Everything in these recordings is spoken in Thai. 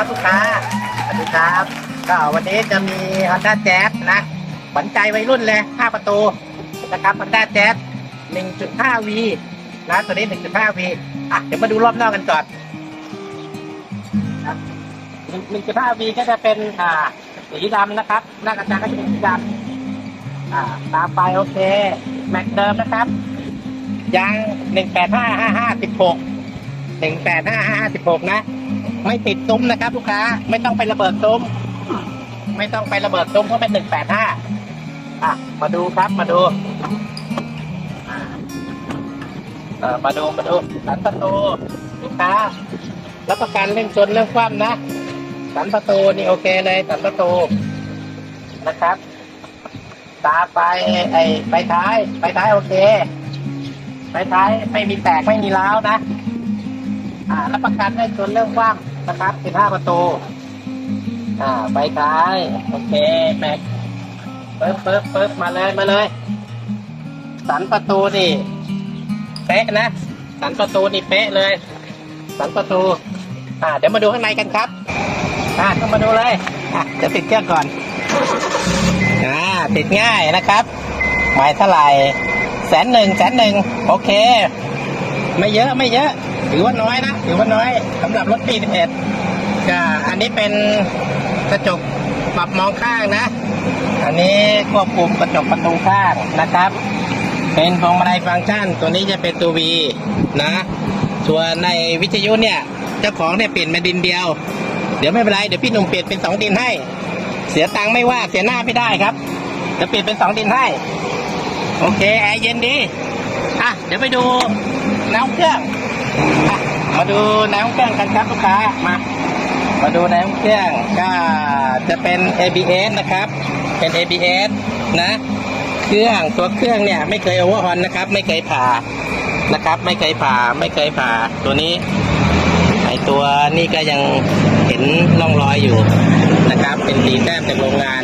ครับคุณค้าสวัสดีครับก็วันนี้จะมี Honda Jazz นะขวัญใจวัยรุ่นเลย5ประตูนะครับ Honda Jazz 1.5V นะตัวนี้ 1.5V อะเดี๋ยวมาดูรอบนอกกันก่อน 1.5V ก็จะเป็นอ่าสีดำนะครับ หน้ากระจังก็จะเป็นสีดำอ่าตาไปโอเค แม็กเดิมนะครับยาง1855516 1855516 นะ ไม่ติดซุ้มนะครับ ลูกค้า ไม่ต้องไประเบิดซุ้ม ไม่ต้องไประเบิดซุ้มเพราะเป็น185อะ มาดูครับมาดูเออมาดูมาดูสันประตูลูกค้ารับประกันเรื่องชนเรื่องคว่ำนะสันประตูนี่โอเคเลยสันประตูนะครับ ตาไปไอ้ไปท้าย ไปท้ายโอเค ไปท้ายไม่มีแตกไม่มีร้าวนะ อ่ารับประกันได้ชนเรื่องคว่ำ นะครับ15ประตู อ่าไปท้าย โอเคแม็กเปิ๊บเปิ๊บเปิ๊บมาเลยมาเลย สันประตูนี่ เป๊ะนะ สันประตูนี่เป๊ะเลย สันประตู อ่า เดี๋ยวมาดูข้างในกันครับ อ่าเข้ามาดูเลยอะจะติดเครื่องก่อน อ่า ติดง่ายนะครับหมายเท่าไหร่แสนหนึ่งแสนหนึ่งโอเค ไม่เยอะไม่เยอะ ถือว่าน้อยนะถือว่าน้อยสำหรับรถปี11ก็อันนี้เป็นกระจกปรับมองข้างนะ อันนี้ควบคุมกระจกประตูข้างนะครับ เป็นพวงมาลัยฟังก์ชัน ตัวนี้จะเป็นตัว V นะ ส่วนในวิทยุเนี่ยเจ้าของเนี่ยเปลี่ยนมาดินเดียว เดี๋ยวไม่เป็นไรเดี๋ยวพี่หนุ่มเปลี่ยนเป็นสองดินให้ เสียตังค์ไม่ว่าเสียหน้าไม่ได้ครับจะเปลี่ยนเป็นสองดินให้ โอเคแอร์เย็นดี อะ เดี๋ยวไปดูน้ำเครื่อง มาดูน้ำเครื่องกันครับลูกค้ามามาดูน้ำเครื่องก็จะเป็น ABS นะครับ เป็น ABS นะ เครื่องตัวเครื่องเนี่ยไม่เคยโอเวอร์ฮอนนะครับ ไม่เคยผ่านะครับ ไม่เคยผ่าไม่เคยผ่าตัวนี้ไอตัวนี่ก็ยังเห็นร่องรอยอยู่นะครับ เป็นสีแต้มจากโรงงาน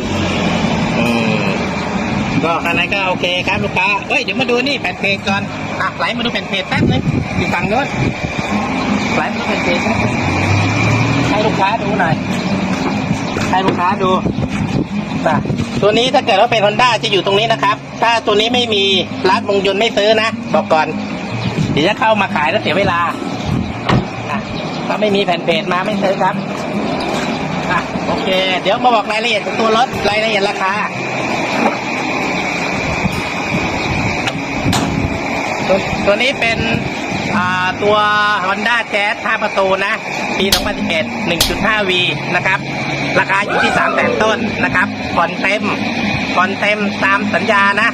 ก็คันนั้นก็โอเคครับลูกค้าเฮ้ยเดี๋ยวมาดูนี่แผ่นเพจก่อนอะไหลมาดูแผ่นเพจแป๊บนึงอยู่ฝั่งโน้นไหลมาดูแผ่นเพจนะให้ลูกค้าดูหน่อยให้ลูกค้าดูนะตัวนี้ถ้าเกิดว่าเป็นฮอนด้าจะอยู่ตรงนี้นะครับ ถ้าตัวนี้ไม่มีร้านวงยนต์ไม่ซื้อนะ บอกก่อน เดี๋ยวจะเข้ามาขายแล้วเสียเวลาอะถ้าไม่มีแผ่นเพจมาไม่ซื้อครับอะโอเค เดี๋ยวมาบอกรายละเอียดของตัวรถรายละเอียดราคา ตัวตัวนี้เป็นตัว Honda Jazz 5 ประตูนะ ปี 2011 1.5V นะครับ ราคาอยู่ที่ 3 แสนต้นนะครับผ่อนเต็มผ่อนเต็มตามสัญญานะ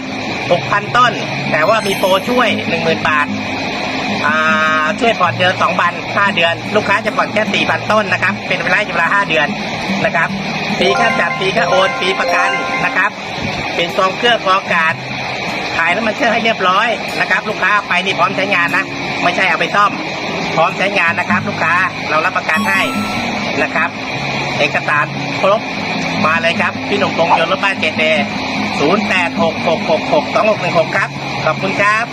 6,000 ต้น แต่ว่ามีโปรช่วย 10,000 บาทช่วยผ่อนเดือน2บัน5เดือน ลูกค้าจะผ่อนแค่ 4,000 ต้นนะครับ เป็นเวลาอยู่เวลา 5 เดือนนะครับฟรีค่าจัดฟรีค่าโอนฟรีประกันนะครับ เป็นซองเครื่องกรองอากาศายน้ำมันเครื่องให้เรียบร้อยนะครับลูกค้าไปนี่พร้อมใช้งานนะ ไม่ใช่เอาไปซ่อม พร้อมใช้งานนะครับ ลูกค้าเรารับประกันให้นะครับ เอกสารครบมาเลยครับ พี่หนุ่มกงยนต์รถบ้านเจเดย์ศูนย์แปดหกหกหกหกสองหกหนึ่งหกครับ ขอบคุณครับ